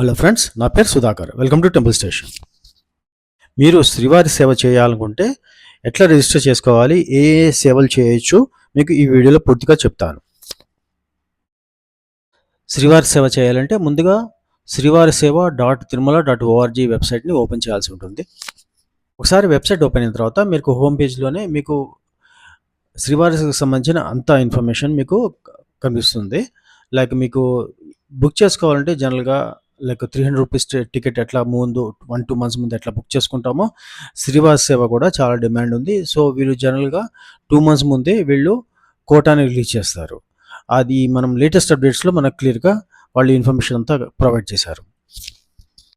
Hello friends నా పేరు Sudhakar. Welcome to temple station మీరు శ్రీవారి సేవ చేయాలనుకుంటే ఎట్లా రిజిస్టర్ చేసుకోవాలి ఏ ఏ సేవలు చేయొచ్చు మీకు ఈ వీడియోలో పూర్తిగా చెప్తాను. శ్రీవారి సేవ చేయాలంటే ముందుగా Srivari Seva dot Tirumala dot O R G వెబ్సైట్ని ఓపెన్ చేయాల్సి ఉంటుంది. ఒకసారి వెబ్సైట్ ఓపెన్ అయిన తర్వాత మీకు హోమ్ పేజ్లోనే మీకు శ్రీవారికి సంబంధించిన అంత ఇన్ఫర్మేషన్ మీకు కనిపిస్తుంది. లైక్ మీకు బుక్ చేసుకోవాలంటే జనరల్గా like three hundred rupees ticket ఎట్లా ముందు వన్ టూ మంత్స్ ముందు ఎట్లా బుక్ చేసుకుంటామో శ్రీవాస్ సేవ కూడా చాలా డిమాండ్ ఉంది. సో వీళ్ళు జనరల్గా టూ మంత్స్ ముందే వీళ్ళు కోటాని రిలీజ్ చేస్తారు. అది మనం లేటెస్ట్ అప్డేట్స్లో మనకు క్లియర్గా వాళ్ళు ఇన్ఫర్మేషన్ అంతా ప్రొవైడ్ చేశారు.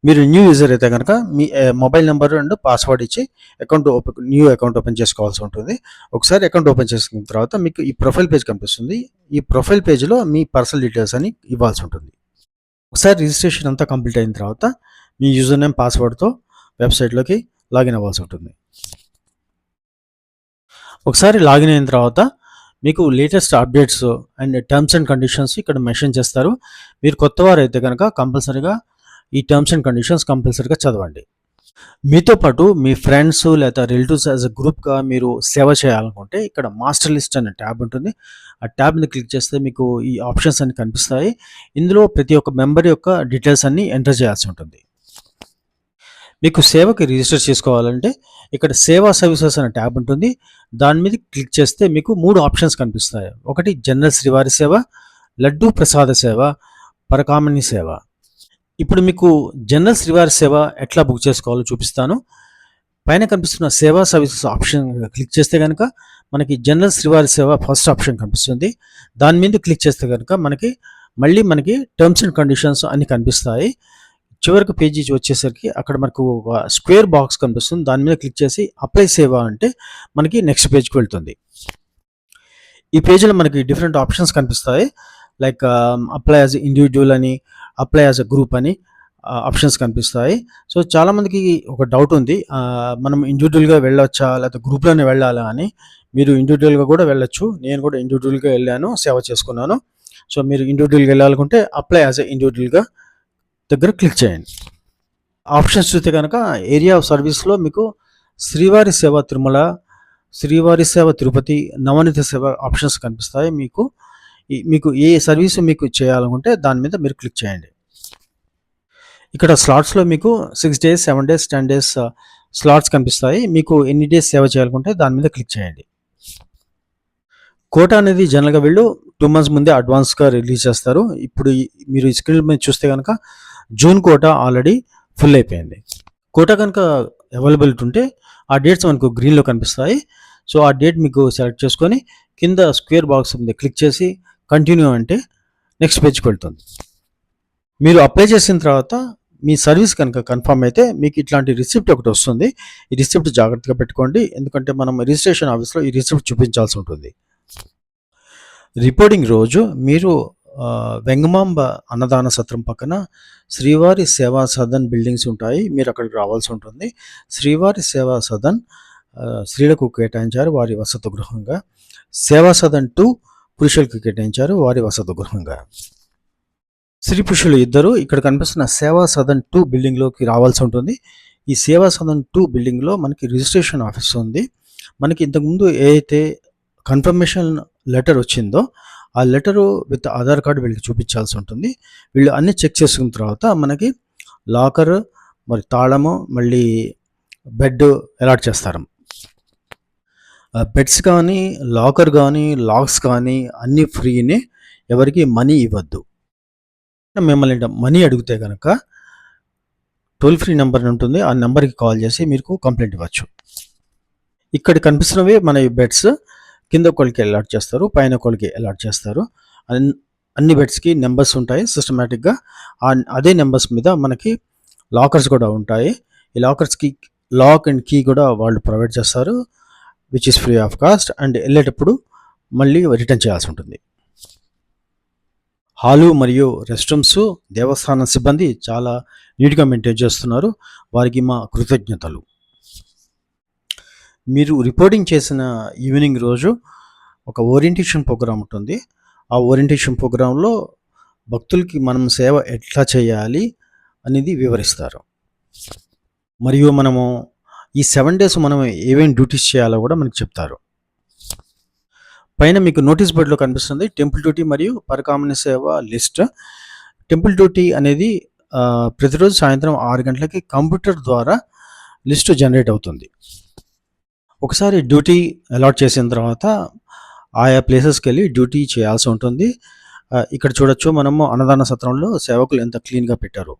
మీరు న్యూ యూజర్ అయితే కనుక మీ మొబైల్ నెంబర్ అండ్ పాస్వర్డ్ ఇచ్చి account open new account open చేసుకోవాల్సి ఉంటుంది. ఒకసారి అకౌంట్ ఓపెన్ చేసుకున్న తర్వాత మీకు ఈ ప్రొఫైల్ పేజ్ కనిపిస్తుంది. ఈ ప్రొఫైల్ పేజ్లో మీ పర్సనల్ డీటెయిల్స్ అని ఇవ్వాల్సి ఉంటుంది. ఒకసారి రిజిస్ట్రేషన్ అంతా కంప్లీట్ అయిన తర్వాత మీ యూజర్ నేమ్ పాస్వర్డ్తో వెబ్సైట్లోకి లాగిన్ అవ్వాల్సి ఉంటుంది. ఒకసారి లాగిన్ అయిన తర్వాత మీకు latest updates and terms and conditions ఇక్కడ మెన్షన్ చేస్తారు. మీరు కొత్తవారు అయితే కనుక కంపల్సరీగా ఈ టర్మ్స్ అండ్ కండిషన్స్ కంపల్సరీగా చదవండి. మీతో పాటు మీ ఫ్రెండ్స్ లేదా రిలేటివ్స్ యాజ్ అ గ్రూప్గా మీరు సేవ చేయాలనుకుంటే ఇక్కడ మాస్టర్ లిస్ట్ అనే ట్యాబ్ ఉంటుంది. ఆ ట్యాబ్ని క్లిక్ చేస్తే మీకు ఈ ఆప్షన్స్ అన్ని కనిపిస్తాయి. ఇందులో ప్రతి ఒక్క మెంబర్ యొక్క డీటెయిల్స్ అన్ని ఎంటర్ చేయాల్సి ఉంటుంది. మీకు సేవకి రిజిస్టర్ చేసుకోవాలంటే ఇక్కడ సేవా సర్వీసెస్ అనే ట్యాబ్ ఉంటుంది. దాని మీద క్లిక్ చేస్తే మీకు మూడు ఆప్షన్స్ కనిపిస్తాయి. ఒకటి జనరల్ శ్రీవారి సేవ లడ్డూ ప్రసాద సేవ పరకామణి సేవ. ఇప్పుడు మీకు జనరల్ శ్రీవారి సేవ ఎట్లా బుక్ చేసుకోవాలో చూపిస్తాను. పైన కనిపిస్తున్న సేవా సర్వీసెస్ ఆప్షన్ క్లిక్ చేస్తే కనుక మనకి జనరల్ శ్రీవారి సేవ ఫస్ట్ ఆప్షన్ కనిపిస్తుంది. దాని మీద క్లిక్ చేస్తే కనుక మనకి మళ్ళీ మనకి టర్మ్స్ అండ్ కండిషన్స్ అన్ని కనిపిస్తాయి. చివరికి పేజీ వచ్చేసరికి అక్కడ మనకు ఒక స్క్వేర్ బాక్స్ కనిపిస్తుంది. దాని మీద క్లిక్ చేసి అప్లై సేవ అంటే మనకి నెక్స్ట్ పేజ్కి వెళ్తుంది. ఈ పేజీలో మనకి డిఫరెంట్ ఆప్షన్స్ కనిపిస్తాయి. లైక్ అప్లై యాజ్ ఇండివిజువల్ అని అప్లై యాజ్ అ గ్రూప్ అని ఆప్షన్స్ కనిపిస్తాయి. సో చాలామందికి ఒక డౌట్ ఉంది. మనం ఇండివిజువల్గా వెళ్ళొచ్చా లేకపోతే గ్రూప్లోనే వెళ్ళాలా అని. మీరు ఇండివిజువల్గా కూడా వెళ్ళొచ్చు. నేను కూడా ఇండివిజువల్గా వెళ్ళాను సేవ చేసుకున్నాను. సో మీరు ఇండివిజువల్గా వెళ్ళాలనుకుంటే అప్లై యాజ్ ఎ ఇండివిజువల్గా దగ్గర క్లిక్ చేయండి. ఆప్షన్స్ చూస్తే కనుక ఏరియా ఆఫ్ సర్వీస్లో మీకు శ్రీవారి సేవ తిరుమల శ్రీవారి సేవ తిరుపతి నవనీత సేవ ఆప్షన్స్ కనిపిస్తాయి. మీకు మీకు ఏ సర్వీస్ మీకు చేయాలనుకుంటే దాని మీద మీరు క్లిక్ చేయండి. ఇక్కడ స్లాట్స్లో మీకు six days seven days ten days slots కనిపిస్తాయి. మీకు ఎన్ని డేస్ సేవ చేయాలనుకుంటే దాని మీద క్లిక్ చేయండి. కోట అనేది జనరల్గా వీళ్ళు టూ మంత్స్ ముందే అడ్వాన్స్గా రిలీజ్ చేస్తారు. ఇప్పుడు మీరు ఈ స్క్రీన్ మీద చూస్తే కనుక జూన్ కోట ఆల్రెడీ ఫుల్ అయిపోయింది. కోట కనుక అవైలబిలిటీ ఉంటే ఆ డేట్స్ మనకు గ్రీన్లో కనిపిస్తాయి. సో ఆ డేట్ మీకు సెలెక్ట్ చేసుకొని కింద స్క్వేర్ బాక్స్ మీద క్లిక్ చేసి కంటిన్యూ అంటే నెక్స్ట్ పేజ్కి వెళ్తుంది. మీరు అప్లై చేసిన తర్వాత మీ సర్వీస్ కనుక కన్ఫర్మ్ అయితే మీకు ఇట్లాంటి రిసిప్ట్ ఒకటి వస్తుంది. ఈ రిసిప్ట్ జాగ్రత్తగా పెట్టుకోండి. ఎందుకంటే మనం రిజిస్ట్రేషన్ ఆఫీస్లో ఈ రిసిప్ట్ చూపించాల్సి ఉంటుంది. రిపోర్టింగ్ రోజు మీరు వెంగమాంబ అన్నదాన సత్రం పక్కన శ్రీవారి సేవా సదన్ బిల్డింగ్స్ ఉంటాయి. మీరు అక్కడికి రావాల్సి ఉంటుంది. శ్రీవారి సేవా సదన్ స్త్రీలకు కేటాయించారు వారి వసతి గృహంగా. సేవా సదన్ టూ పురుషులకు కేటాయించారు వారి వసతి గృహంగా స్త్రీ పురుషులు ఇద్దరు. ఇక్కడ కనిపిస్తున్న సేవా సదన్ టూ బిల్డింగ్లోకి రావాల్సి ఉంటుంది. ఈ సేవా సదన్ టూ బిల్డింగ్లో మనకి రిజిస్ట్రేషన్ ఆఫీస్ ఉంది. మనకి ఇంతకుముందు ఏదైతే కన్ఫర్మేషన్ లెటర్ వచ్చిందో ఆ లెటరు విత్ ఆధార్ కార్డు వీళ్ళకి చూపించాల్సి ఉంటుంది. వీళ్ళు అన్ని చెక్ చేసుకున్న తర్వాత మనకి లాకర్ మరి తాళము మళ్ళీ బెడ్ అలాట్ చేస్తారు. బెడ్స్ కానీ లాకర్ కానీ లాక్స్ కానీ అన్నీ ఫ్రీనే ఎవరికి మనీ ఇవ్వద్దు. మిమ్మల్ని మనీ అడిగితే కనుక టోల్ ఫ్రీ నెంబర్ ఉంటుంది. ఆ నెంబర్కి కాల్ చేసి మీకు కంప్లైంట్ ఇవ్వచ్చు. ఇక్కడ కనిపిస్తున్నవి మన ఈ బెడ్స్ కింద ఒకళ్ళకి అలాట్ చేస్తారు పైన ఒకళ్ళకి అలాట్ చేస్తారు. అన్ని బెడ్స్కి నెంబర్స్ ఉంటాయి సిస్టమేటిక్గా. అదే నెంబర్స్ మీద మనకి లాకర్స్ కూడా ఉంటాయి. ఈ లాకర్స్కి లాక్ అండ్ కీ కూడా వాళ్ళు ప్రొవైడ్ చేస్తారు. Which is free of cost and వెళ్ళేటప్పుడు మళ్ళీ రిటర్న్ చేయాల్సి ఉంటుంది. హాలు మరియు రెస్ట్ రూమ్స్ దేవస్థానం సిబ్బంది చాలా నీట్గా మెయింటైన్ చేస్తున్నారు. వారికి మా కృతజ్ఞతలు. మీరు రిపోర్టింగ్ చేసిన ఈవినింగ్ రోజు ఒక ఓరియంటేషన్ ప్రోగ్రాం ఉంటుంది. ఆ ఓరియంటేషన్ ప్రోగ్రాంలో భక్తులకి మనం సేవ ఎట్లా చేయాలి అనేది వివరిస్తారు. మరియు మనము ఈ సెవెన్ డేస్ మనం ఏమేమి డ్యూటీస్ చేయాలో కూడా మనకు చెప్తారు. పైన మీకు నోటీస్ బోర్డులో కనిపిస్తుంది టెంపుల్ డ్యూటీ మరియు పరకామణి సేవ లిస్ట్ టెంపుల్ డ్యూటీ అనేది ప్రతిరోజు సాయంత్రం ఆరు గంటలకి కంప్యూటర్ ద్వారా లిస్ట్ జనరేట్ అవుతుంది. ఒకసారి డ్యూటీ అలాట్ చేసిన తర్వాత ఆయా ప్లేసెస్కి వెళ్ళి డ్యూటీ చేయాల్సి ఉంటుంది. ఇక్కడ చూడొచ్చు మనము అన్నదాన సత్రంలో సేవకులు ఎంత క్లీన్గా పెట్టారు.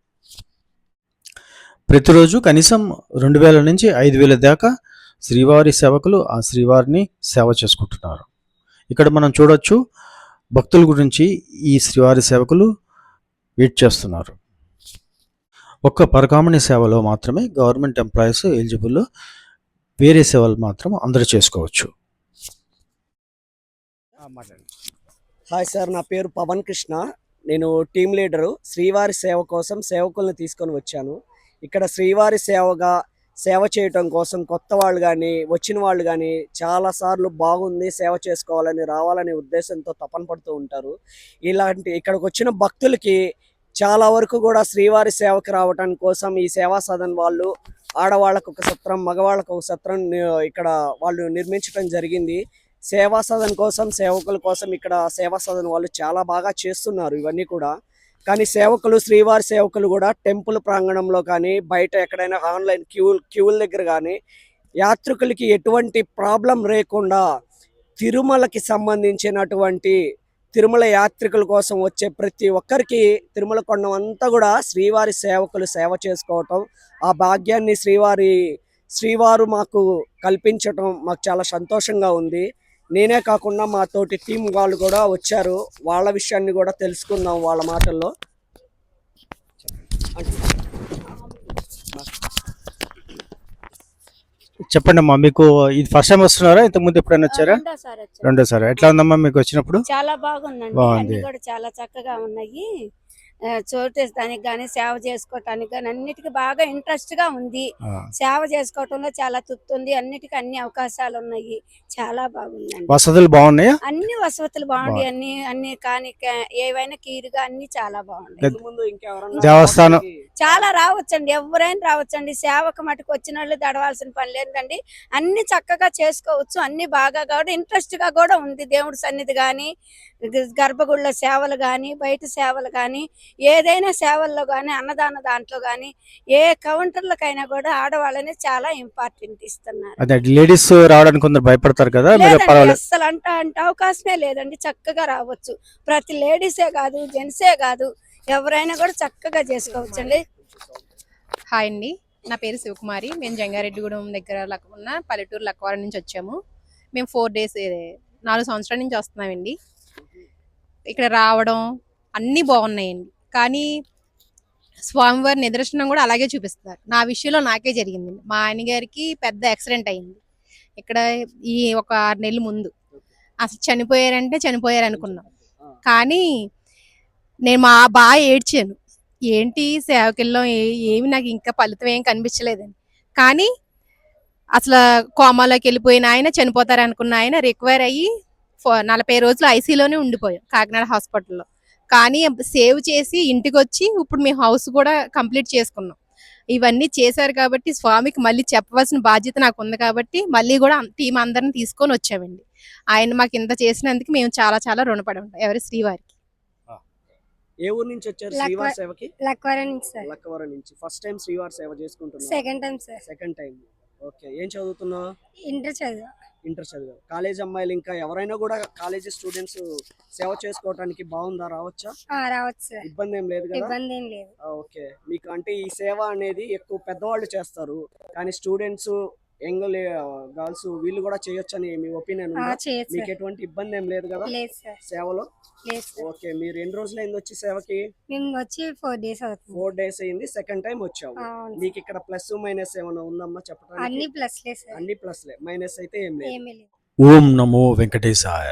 ప్రతిరోజు కనీసం రెండు వేల నుంచి ఐదు వేల దాకా శ్రీవారి సేవకులు ఆ శ్రీవారిని సేవ చేసుకుంటున్నారు. ఇక్కడ మనం చూడొచ్చు భక్తుల గురించి ఈ శ్రీవారి సేవకులు వెయిట్ చేస్తున్నారు. ఒక్క పరకామణి సేవలో మాత్రమే గవర్నమెంట్ ఎంప్లాయీస్ ఎలిజిబుల్ వేరే సేవలు మాత్రం అందరూ చేసుకోవచ్చు. హాయ్ సార్ నా పేరు పవన్ కృష్ణ. నేను టీమ్ లీడరు. శ్రీవారి సేవ కోసం సేవకులను తీసుకొని వచ్చాను. ఇక్కడ శ్రీవారి సేవగా సేవ చేయటం కోసం కొత్త వాళ్ళు కానీ వచ్చిన వాళ్ళు కానీ చాలాసార్లు బాగుంది సేవ చేసుకోవాలని రావాలనే ఉద్దేశంతో తపన పడుతూ ఉంటారు. ఇలాంటి ఇక్కడికి వచ్చిన భక్తులకి చాలా వరకు కూడా శ్రీవారి సేవకు రావటం కోసం ఈ సేవా సదన్ వాళ్ళు ఆడవాళ్ళకు ఒక సత్రం మగవాళ్ళకు ఒక సత్రం ఇక్కడ వాళ్ళు నిర్మించడం జరిగింది. సేవా సదన్ కోసం సేవకుల కోసం ఇక్కడ సేవా సదన్ వాళ్ళు చాలా బాగా చేస్తున్నారు ఇవన్నీ కూడా. కానీ సేవకులు శ్రీవారి సేవకులు కూడా టెంపుల్ ప్రాంగణంలో కానీ బయట ఎక్కడైనా ఆన్లైన్ క్యూ క్యూల దగ్గర కానీ యాత్రికులకి ఎటువంటి ప్రాబ్లం లేకుండా తిరుమలకి సంబంధించినటువంటి తిరుమల యాత్రికుల కోసం వచ్చే ప్రతి ఒక్కరికి తిరుమల కొండమంతా కూడా శ్రీవారి సేవకులు సేవ చేసుకోవటం ఆ భాగ్యాన్ని శ్రీవారి శ్రీవారు మాకు కల్పించటం మాకు చాలా సంతోషంగా ఉంది. నేనే కాకుండా మా తోటి టీం వాళ్ళు కూడా వచ్చారు. వాళ్ళ విషయాన్ని కూడా తెలుసుకుందాం వాళ్ళ మాటల్లో. చెప్పండి అమ్మా మీకు ఇది ఫస్ట్ టైం వస్తున్నారా? ఇంతకుముందు ఎప్పుడైనా వచ్చారా? రెండోసారి ఎట్లా ఉందమ్మా మీకు వచ్చినప్పుడు? చాలా బాగుందండి. బాగుంది. కూడా చాలా చక్కగా ఉన్నాయి. చోటేస్తానికి కానీ సేవ చేసుకోవటానికి కానీ అన్నిటికీ బాగా ఇంట్రెస్ట్గా ఉంది. సేవ చేసుకోవటంలో చాలా తృప్తి ఉంది అన్నిటికీ అన్ని అవకాశాలు ఉన్నాయి. చాలా బాగుందండి. వసతులు బాగున్నాయా? అన్ని వసతులు బాగుండి అన్ని అన్ని కానీ ఏవైనా కీరుగా అన్ని చాలా ఇంకెవరన్నా దేవస్థానం- చాలా రావచ్చండి ఎవరైనా రావచ్చండి. సేవకు మటుకు వచ్చిన వాళ్ళు దడవాల్సిన పని లేదండి అన్ని చక్కగా చేసుకోవచ్చు అన్ని బాగా కాబట్టి ఇంట్రెస్ట్గా కూడా ఉంది దేవుడి సన్నిధి కానీ గర్భగుళ్ళ సేవలు కానీ బయట సేవలు కానీ ఏదైనా సేవల్లో కానీ అన్నదాన దాంట్లో కానీ ఏ కౌంటర్లకైనా కూడా ఆడవాళ్ళని చాలా ఇంపార్టెంట్ ఇస్తున్నారు. అదే లేడీస్ రావడానికి కొందరు భయపడతారు కదా అస్సలు అంట అంటే అవకాశమే లేదండి చక్కగా రావచ్చు. ప్రతి లేడీసే కాదు జెంట్సే కాదు ఎవరైనా కూడా చక్కగా చేసుకోవచ్చండి. హాయ్ అండి. నా పేరు శివకుమారి. మేము జంగారెడ్డిగూడెం దగ్గర ఉన్న పల్లెటూరు లక్కవరం నుంచి వచ్చాము. మేము ఫోర్ డేస్ నాలుగు సంవత్సరాల నుంచి వస్తున్నామండి. ఇక్కడ రావడం అన్నీ బాగున్నాయండి. కానీ స్వామివారి నిదర్శనం కూడా అలాగే చూపిస్తున్నారు. నా విషయంలో నాకే జరిగింది మా ఆయన గారికి పెద్ద యాక్సిడెంట్ అయింది. ఇక్కడ ఈ ఒక ఆరు నెలల ముందు. అసలు చనిపోయారంటే చనిపోయారు అనుకున్నాం కానీ నేను మా బాగా ఏడ్చాను. ఏంటి సేవకిల్లో ఏమి నాకు ఇంకా ఫలితం ఏం కనిపించలేదని? కానీ అసలు కోమాలోకి వెళ్ళిపోయిన ఆయన చనిపోతారనుకున్న ఆయన రిక్వైర్ అయ్యి ఫో- నలభై రోజులు ఐసీలోనే ఉండిపోయాం కాకినాడ హాస్పిటల్లో. కానీ సేవ్ చేసి ఇంటికి వచ్చి ఇప్పుడు మేము హౌస్ కూడా కంప్లీట్ చేసుకున్నాం. ఇవన్నీ చేశారు కాబట్టి స్వామికి మళ్ళీ చెప్పవలసిన బాధ్యత నాకు ఉంది కాబట్టి మళ్ళీ కూడా టీం అందరిని తీసుకొని వచ్చామండి. ఆయన మాకు ఇంత చేసినందుకు మేము చాలా చాలా రుణపడి ఉంటాం. ఎవరి శ్రీవారికి. ఏ ఊరు నుంచి వచ్చారు శ్రీవారి సేవకి? లక్వరం నుంచి సార్. లక్కవరం నుంచి. ఫస్ట్ టైం శ్రీవారి సేవ చేసుకుంటున్నా second time sir. Second time okay ఏం చదువుతున్నావు? ఇంటర్ చదువు. ఇంటర్ చదివా. కాలేజ్ అమ్మాయిలు ఇంకా ఎవరైనా కూడా కాలేజీ స్టూడెంట్స్ సేవ చేసుకోవడానికి బాగుందా? రావచ్చా? ఆ, రావచ్చు ఇబ్బంది ఏం లేదు కదా? ఇబ్బంది ఏం లేదు. ఓకే మీకు అంటే ఈ సేవ అనేది ఎక్కువ పెద్దవాళ్ళు చేస్తారు. కానీ స్టూడెంట్స్ యంగ్ గర్ల్స్ వీళ్ళు కూడా చేయొచ్చని మీ ఒపీనియన్ చేయొచ్చు మీకు ఎటువంటి ఇబ్బంది ఏం లేదు కదా? సేవలో? ఓకే మీరు ఎన్ని రోజులైంది వచ్చి సేవకి? వచ్చి ఫోర్ డేస్ అవుతుంది. ఫోర్ డేస్ అయింది సెకండ్ టైం వచ్చావు. నీకు ఇక్కడ ప్లస్ మైనస్ ఏమైనా ఉందమ్మా. చెప్పడానికి అన్ని ప్లస్ అన్ని ప్లస్ లే మైనస్ అయితే ఏం లేదు. ఏమీ లేదు. ఓం నమో వెంకటేశాయ.